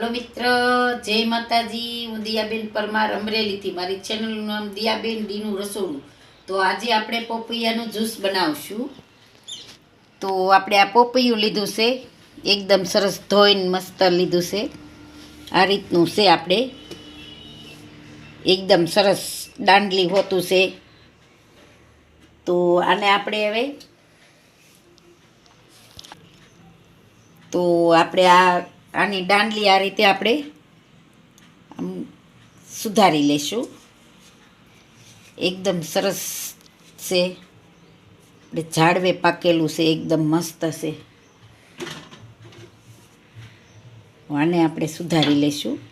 Hello મિત્ર, જય માતાજી. હું દિયાબેન પરમાર અમરેલીથી મારી ચેનલનું નામ દિયાબેન ડીનું રસોડું. તો આજે આપણે પોપૈયાનું જ્યુસ બનાવશું. તો આપણે આ પોપૈયું લીધું છે. એકદમ સરસ ધોઈને મસ્ત લીધું છે. આ રીતનું છે આપણે. એકદમ સરસ દાંડલી હોતું છે. તો આને આપણે હવે તો આપણે આ આની દાંડલી આ રીતે આપણે સુધારી લેશું. એકદમ સરસ છે. આપણે ઝાડવે પાકેલું છે, એકદમ મસ્ત છે. આને આપણે સુધારી લેશું.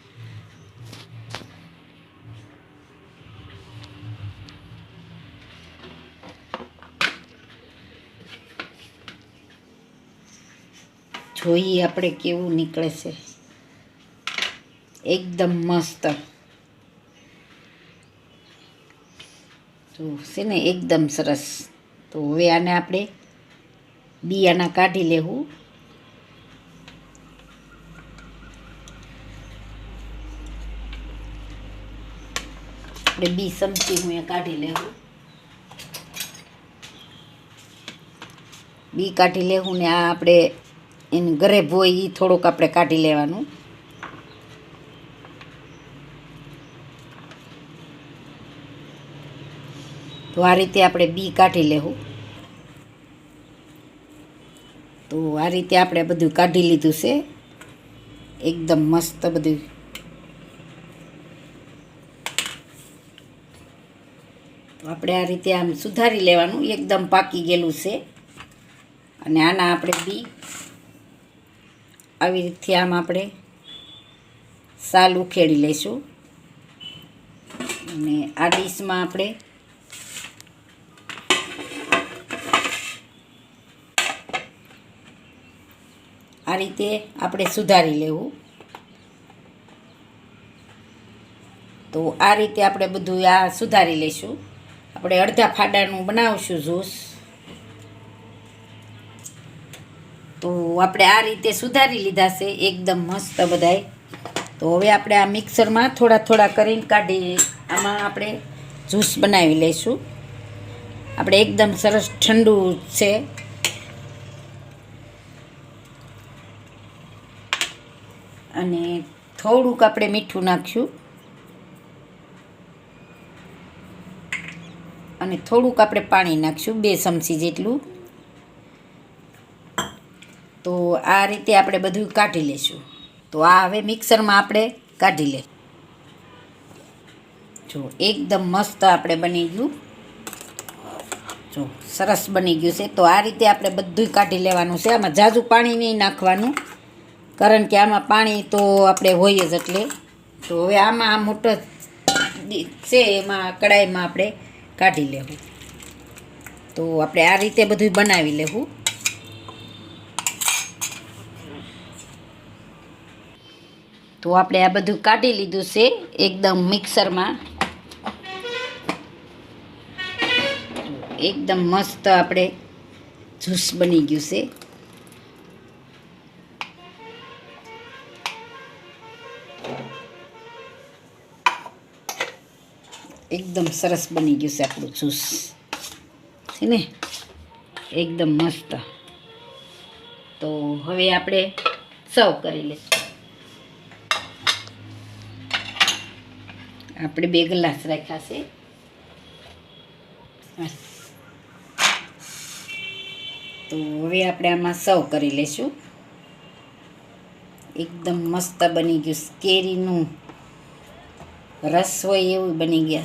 જોઈએ આપણે કેવું નીકળે છે. એકદમ મસ્ત. તો છે ને એકદમ સરસ. તો હવે આને આપણે બિયાના કાઢી લેવું. આપણે બી સમજી હું એ કાઢી લેવું. બી કાઢી લેવું ને આ આપણે એનું ઘરે હોય એ થોડુંક આપણે કાઢી લેવાનું. તો આ રીતે આપણે બી કાઢી લેવું. તો આ રીતે આપણે બધું કાઢી લીધું છે. એકદમ મસ્ત બધું. તો આપણે આ રીતે આમ સુધારી લેવાનું. એકદમ પાકી ગયેલું છે. અને આના આપણે બી આવી રીતે આમ આપણે સાલ ઉખેડી લઈશું. અને આ ડીશમાં આપણે આ રીતે આપણે સુધારી લેવું. તો આ રીતે આપણે બધું આ સુધારી લઈશું. આપણે અડધા ફાડાનું બનાવશું જ્યુસ. તો આપણે આ રીતે સુધારી લીધા છે, એકદમ મસ્ત બધાય. તો હવે આપણે આ મિક્સરમાં થોડા થોડા કરીને કાઢી, આમાં આપણે જ્યુસ બનાવી લઈશું. આપણે એકદમ સરસ ઠંડુ છે. અને થોડુંક આપણે મીઠું નાખ્યું. અને થોડુંક આપણે પાણી નાખશું બે ચમચી જેટલું. તો આ રીતે આપણે બધું કાઢી લઈશું તો આ હવે મિક્સરમાં આપણે કાઢી લઈ જો, એકદમ મસ્ત આપણે બની ગયું. જો, સરસ બની ગયું છે. તો આ રીતે આપણે બધું કાઢી લેવાનું છે. આમાં ઝાઝું પાણી નહીં નાખવાનું. કારણ કે આમાં પાણી તો આપણે હોય જ એટલે. તો હવે આમાં આ મોટો છે એમાં કડાઈમાં આપણે કાઢી લેવું. તો આપણે આ રીતે બધું બનાવી લેવું. તો આપણે આ બધું કાઢી લીધું છે એકદમ મિક્સરમાં. એકદમ મસ્ત આપણે જ્યુસ બની ગયું છે. એકદમ સરસ બની ગયું છે આપણું જ્યુસ છે ને? એકદમ મસ્ત. તો હવે આપણે સર્વ કરી લઈશું. આપણે બે ગ્લાસ રાખ્યા છે. તો હવે આપણે આમાં સર્વ કરી લઈશું એકદમ મસ્ત બની ગયું. કેરીનું રસ હોય એવું બની ગયા.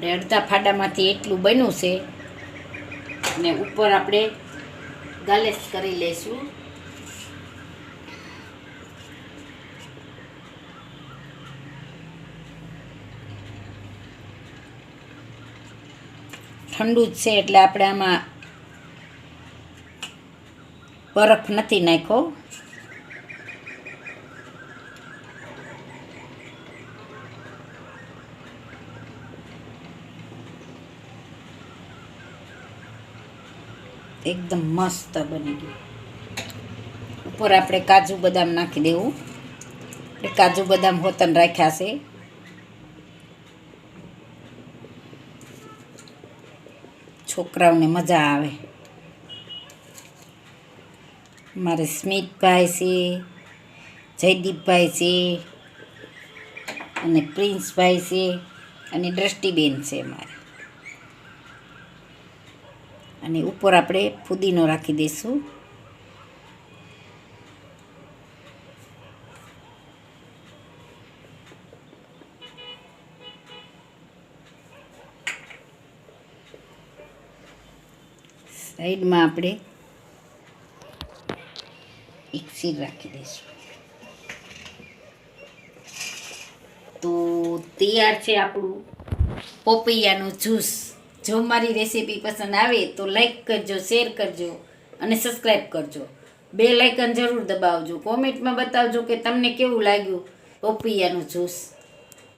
આપણે અડધા ફાડામાંથી એટલું બન્યું છે અને ઉપર આપણે ગાલેસ કરી લઈશું. ઠંડુ જ છે એટલે આપણે આમાં બરફ નથી નાખ્યો. એકદમ મસ્ત બની ગયું. ઉપર આપણે કાજુ બદામ નાખી દેવું. આપણે કાજુ બદામ હોતન રાખ્યા છે. છોકરાઓને મજા આવે. મારે સ્મિતભાઈ છે, જયદીપભાઈ છે, અને પ્રિન્સભાઈ છે, અને દ્રષ્ટિબેન છે મારે. અને ઉપર આપણે ફુદીનો રાખી દઈશું. સાઈડમાં આપણે એક સીર રાખી દઈશું. તો તૈયાર છે આપણું પોપૈયાનું જ્યુસ. જો મારી રેસીપી પસંદ આવે તો લાઈક કરજો શેર કરજો અને સબસ્ક્રાઈબ કરજો. બે લાઇકન જરૂર દબાવજો. કોમેન્ટમાં બતાવજો કે તમને કેવું લાગ્યું પોપૈયાનું જ્યુસ